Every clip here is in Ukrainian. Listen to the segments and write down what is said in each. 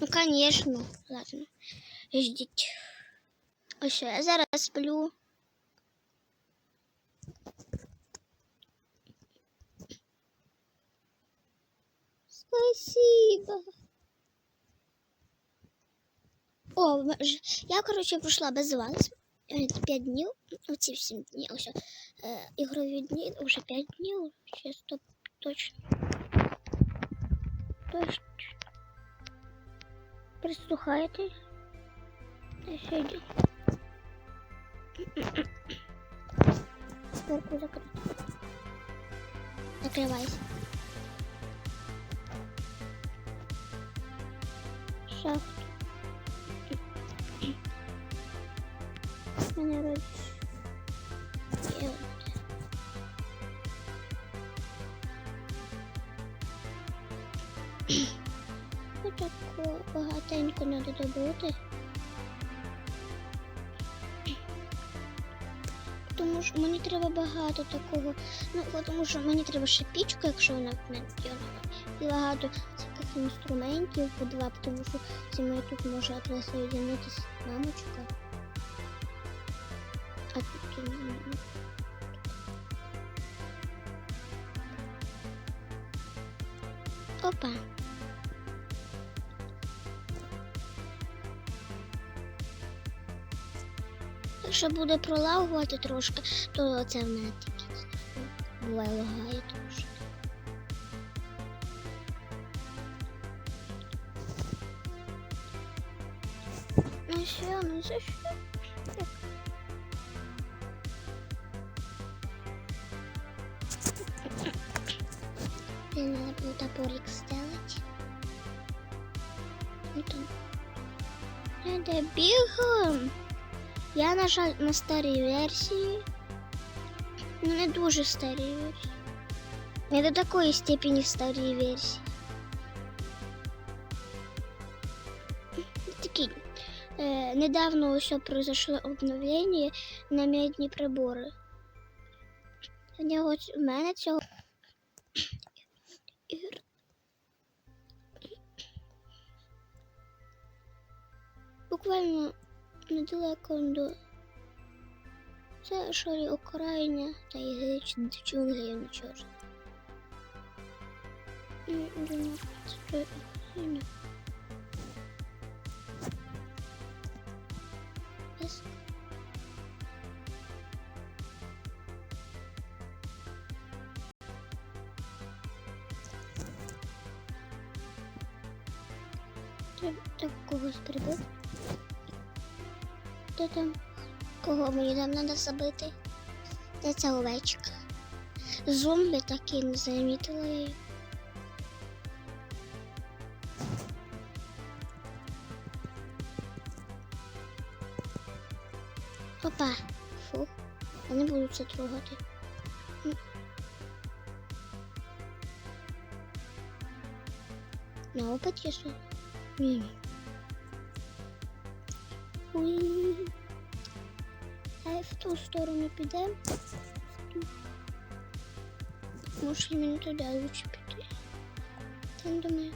Ну, конечно, ладно. Ждіть. Ось що, я зараз сплю. Спасибо. О, ми ж- я, коротше, пройшла без вас. 5 днів, оці 7 днів, ось, е, ігрові дні, вже 5 днів, чисто точно. Точно. Прислухайтесь. Сьогодні. Шторку закрити. Закривайся. Шахту. Мене родиться. Треба добути. Тому що мені треба багато такого. Ну, тому що мені треба ще пічка, якщо вона наділа. І багато таких інструментів по два, тому що зі мною тут може присоединитись мамочка. А тут м, Опа. Якщо буде пролагувати трошки, то це в мене таке буває лагає трошки. Ну що, ну це що? Мне надо было топорик сделать. Ну там. Надо бігом. Я, на жаль, на старій версії. Ну, не дуже старій версії. Не до такої степені старій версії. Такі. Е, недавно ось произошло обновлення на медні прибори. У нього у мене цього. Ігор. Буквально недалеко до це шорі окраїня та думаю, це сильно. Без- Треба так когось прибити. Де там? Кого мені там треба забити? Де ця овечка? Зомбі такі не замітила я. Опа. Фух. Я не буду це трогати. На опит є що? Ні. А в ту сторону підемо. Може мені туди лучше піти. Там мене.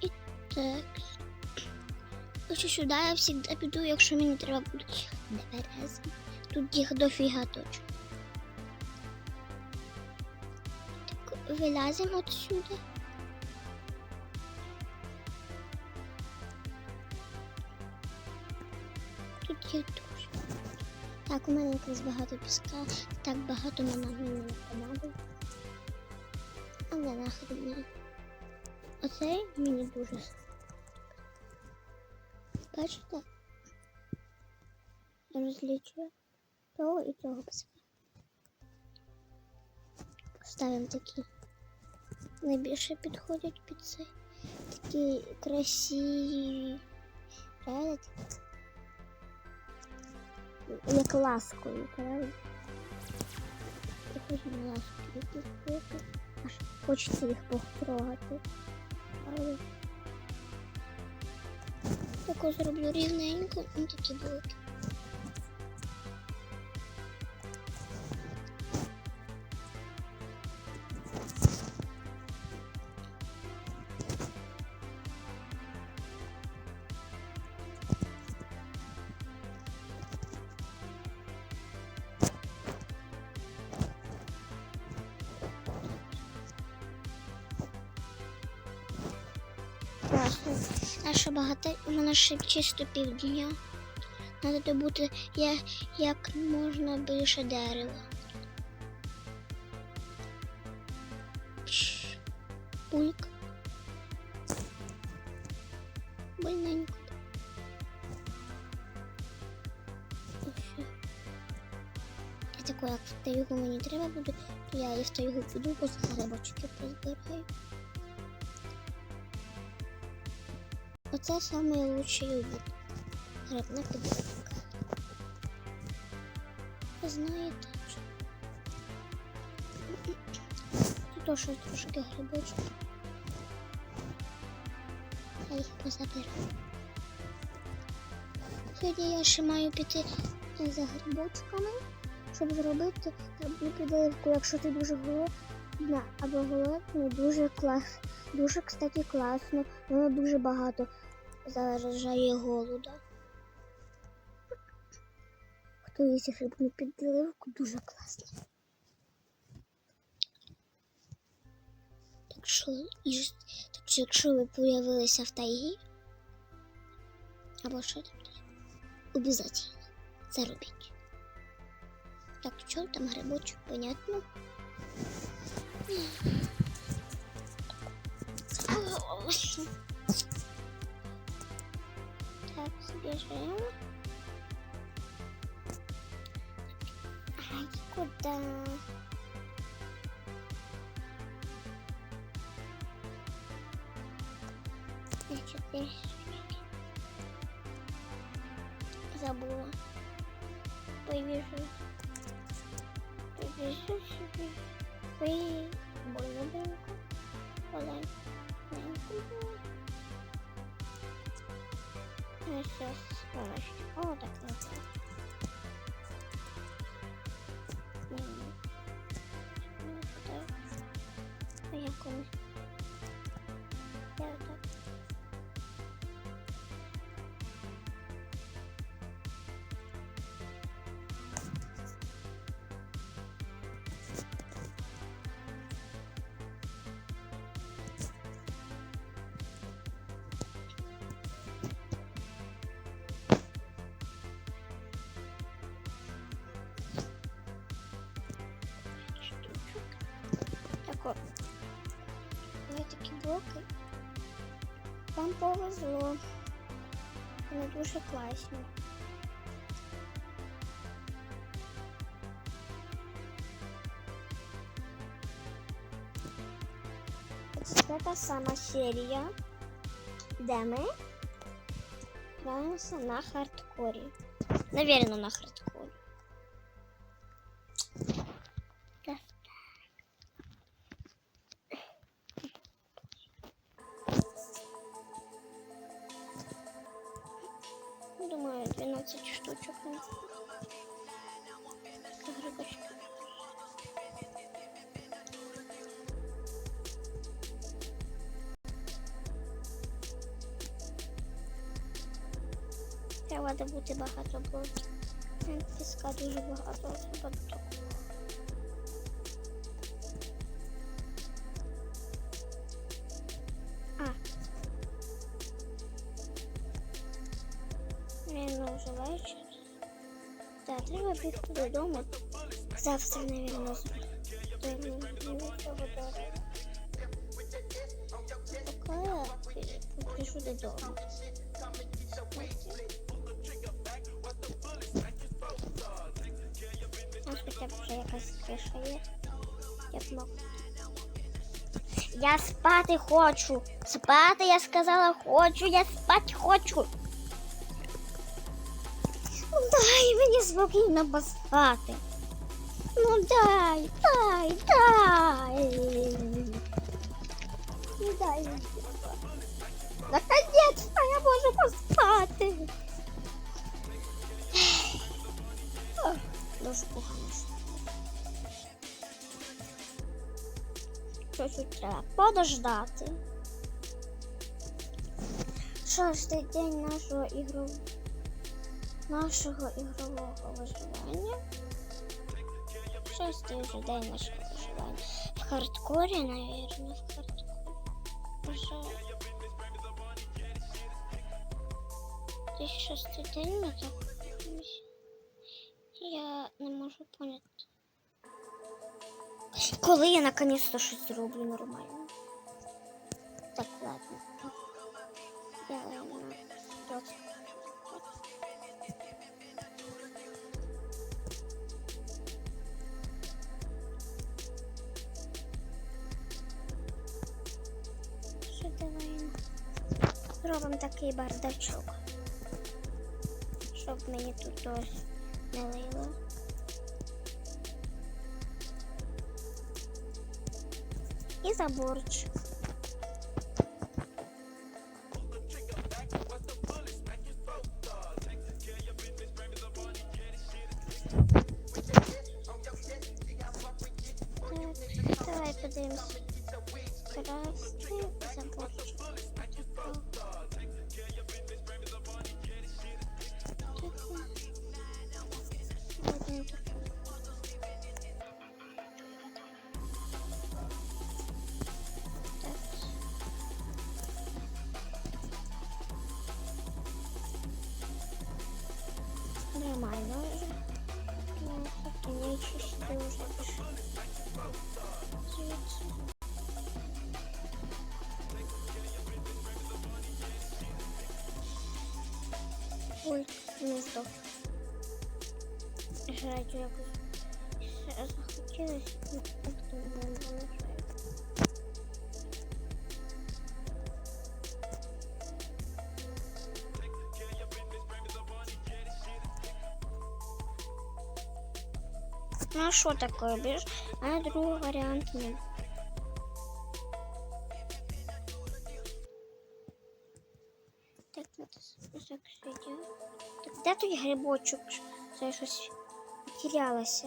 І так. Ось сюди я завжди піду, якщо мені треба буде. Тут їх дофіга точно. Вилазимо отсюди. Тут є дуже. Так, у мене якось багато піска, так багато мені не помагає. Але нахрен не. Оцей мені дуже. Бачите? Розлічую того і того писка. Поставимо такі. Найбільше підходять під цей. Такі красиві. Правда? Як ласкою, правда? Похожі на ласку. якісь. Аж хочеться їх потрогати. Але тако зроблю рівненько, ну такі будуть. А що багато? Мене ще чисто півдня. Треба добути як, як можна більше дерева. Пш, Бульк. Больненько. Я таку, як в мені треба буде, то я і в тайгу піду, бо грибочки позбираю. Оце найкращий обід. Грибна підливка. Ви знаєте, що тут теж трошки грибочки. Я їх позаберу. Сьогодні я ще маю піти за грибочками, щоб зробити таку підливку, якщо ти дуже голодна або голодний, дуже клас. Дуже, кстати, класно. Воно дуже багато заражає голода. Хто їсть грибну підливку, дуже класно. Так що, так що якщо ви появилися в тайгі, або що там, обов'язково це робіть. Так, що там грибочок, понятно? Так, Görüşmeyi Ay kurda. А я комусь. Я вот так. блоки. Вам повезло. Вони дуже класні. Це така сама серія, де ми граємося на хардкорі. Навірно, на хардкорі. Треба бігти додому. Завтра, наверное, зробимо дерева. Я побіжу додому. Я б мог. Я спати хочу. Спати, я сказала, хочу, я спати хочу. Спокійно поспати. Ну дай, дай, дай. Ну дай. Наконец-то я можу поспати. Щось тут треба подождати. Шостий день нашого ігрового нашого ігрового Шостий вже день нашого виживання. В хардкорі, наверное, в хардкоре. хардкорі. Вже десь шестиденна так. якось. Я не можу поняти. Коли я наконец-то щось зроблю нормально. Так, ладно. Я на 20. Зробимо такий бардачок, щоб мені тут дощ не лило. І заборчик. Красний заборчик. Один такий. Жрать якось. Ще захотілося. Ну, як то не було. Ну а что такое, бежишь? А другого варианта нет. Так, надо так сидіти. Так, де той грибочок? Це щось потерялося.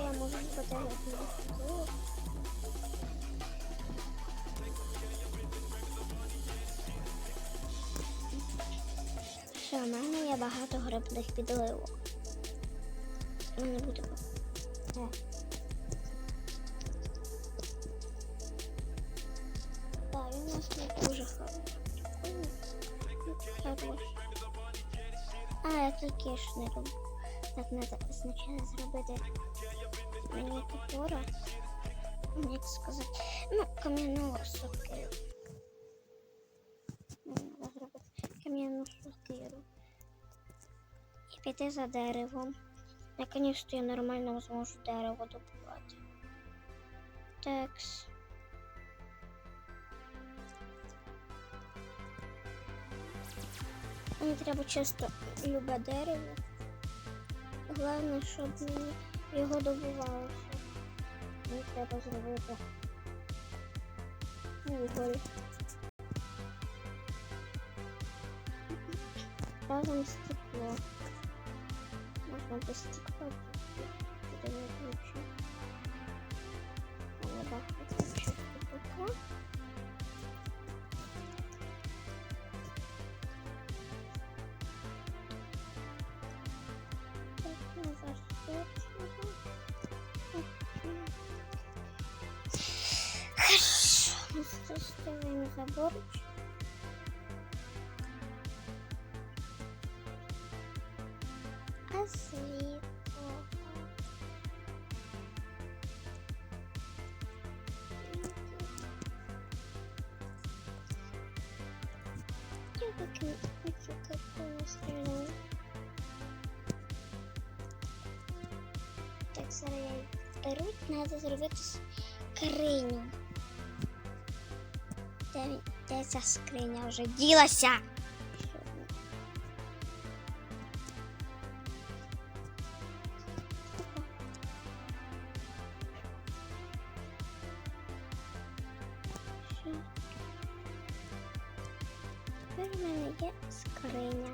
я можу зберегти? Все, в мене є багато грибних підливок. У мене буде. Так, він у нас не дуже хороший. Хороший. А, я таке ж не роблю. Так, треба спочатку зробити топора. Як сказати? Ну, кам'яну сокиру. Треба зробити кам'яну сокиру. І піти за деревом. Наконец-то я нормально зможу дерево добувати. Такс. Мені треба чисто любе дерево. Головне, щоб його добувалося. Мені треба зробити уголь. Разом стекло. Можна без стекла лучше. Але багато ще стекла. ними заборчик. А. Я так не хочу, как он. Так, зараз я надо треба зробити скриню. Ця скриня вже ділася? Тепер в мене є скриня.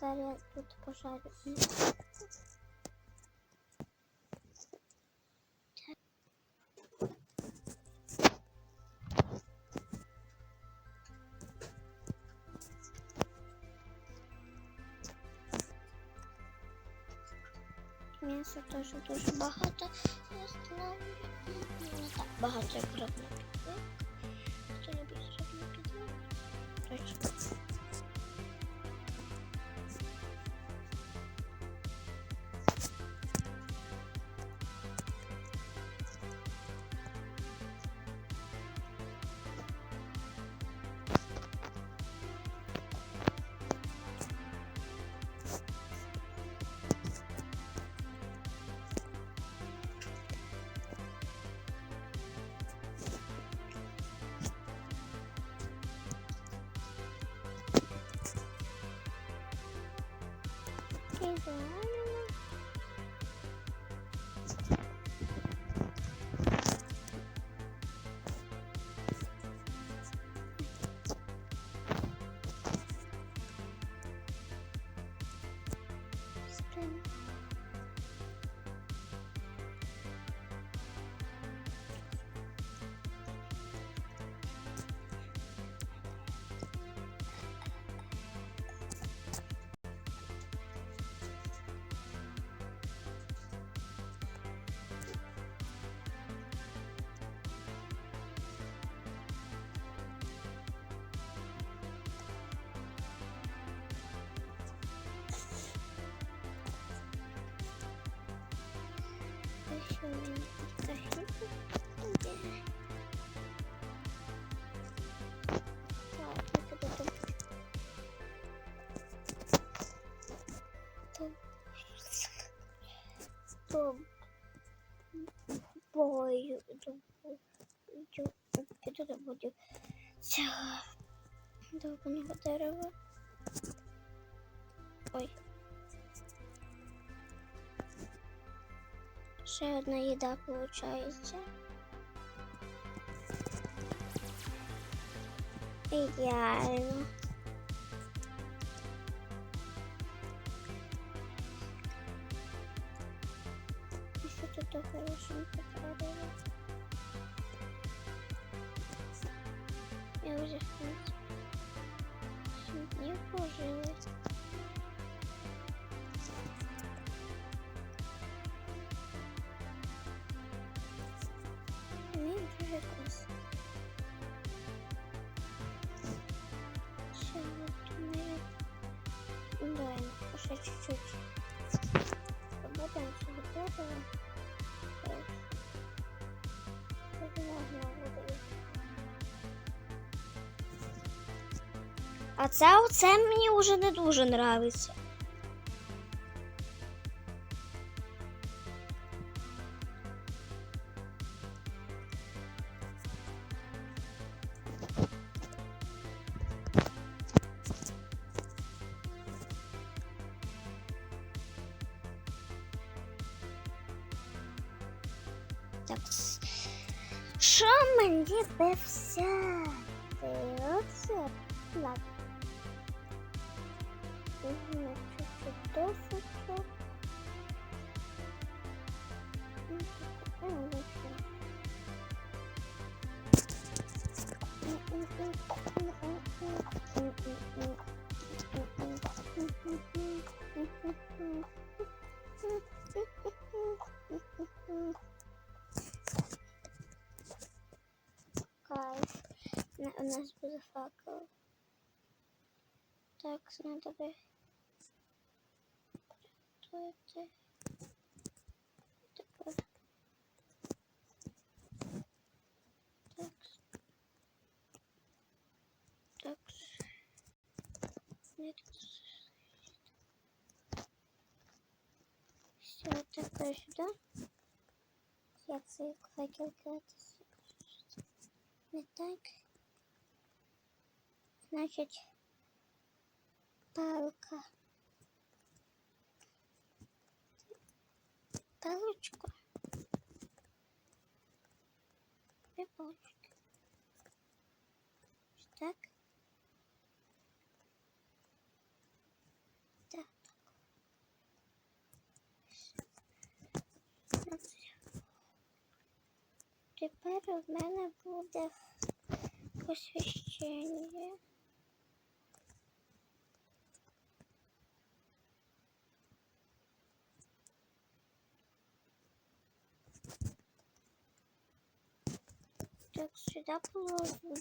Зараз я тут пожарю. М'ясо теж дуже багато. Я ставлю. Не так багато, як рибна бою до піду добудю цього довбаного дерева. Ще одна їда виходить. Ідеально. І що тут так хорошенько творили? Я вже в принципі сім днів Ще чуть-чуть. Работаем с вот этого. А це оце мені вже не дуже нравиться. Мені би взяти? Ну, у нас буде факел. Так, надо би приготувати. Тепер. Так. Так. Нет. Все, тепер сюди. Я цей факел катись. Не так. Значить, палка. Палочку. Палочки. Ось Так. Так. Тепер у мене буде посвящення. Так, сюда положу.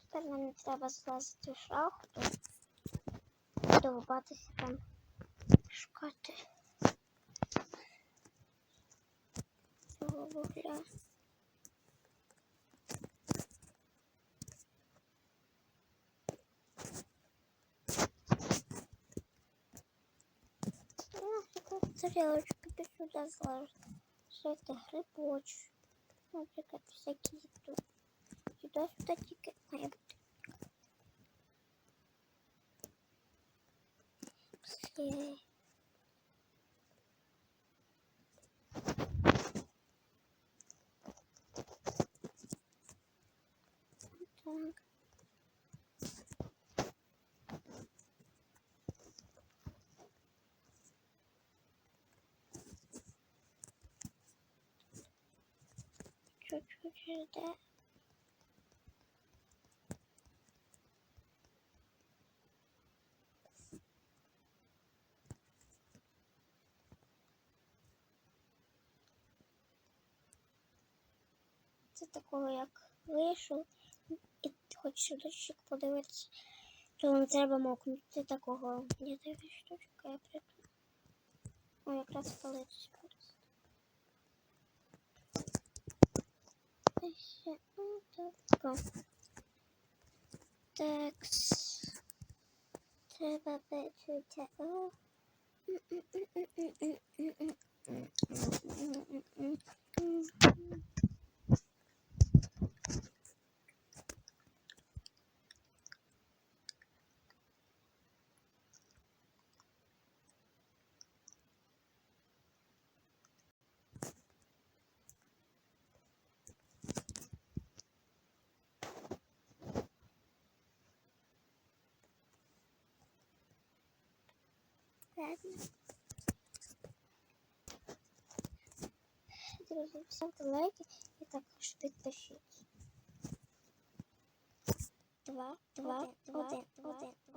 Тепер мені треба злазити в шахту. Довбатися там шукати цього вугля. Тарелочку зложити. Жити грибочок. Наприклад, всякие тут. Сюди-сюди тільки має бути. Пішли. Так. Чуть-чуть жде. Це такого як вийшов і хочеш дощик подивитися, то не треба мокнути такого. Я дві штучки, я прийду. О, якраз палитись просто. І ще отако. Так. Треба почути. О. Ладно. Друзі, ставте лайки і також підпишіть. Два, два, один, один, один, один.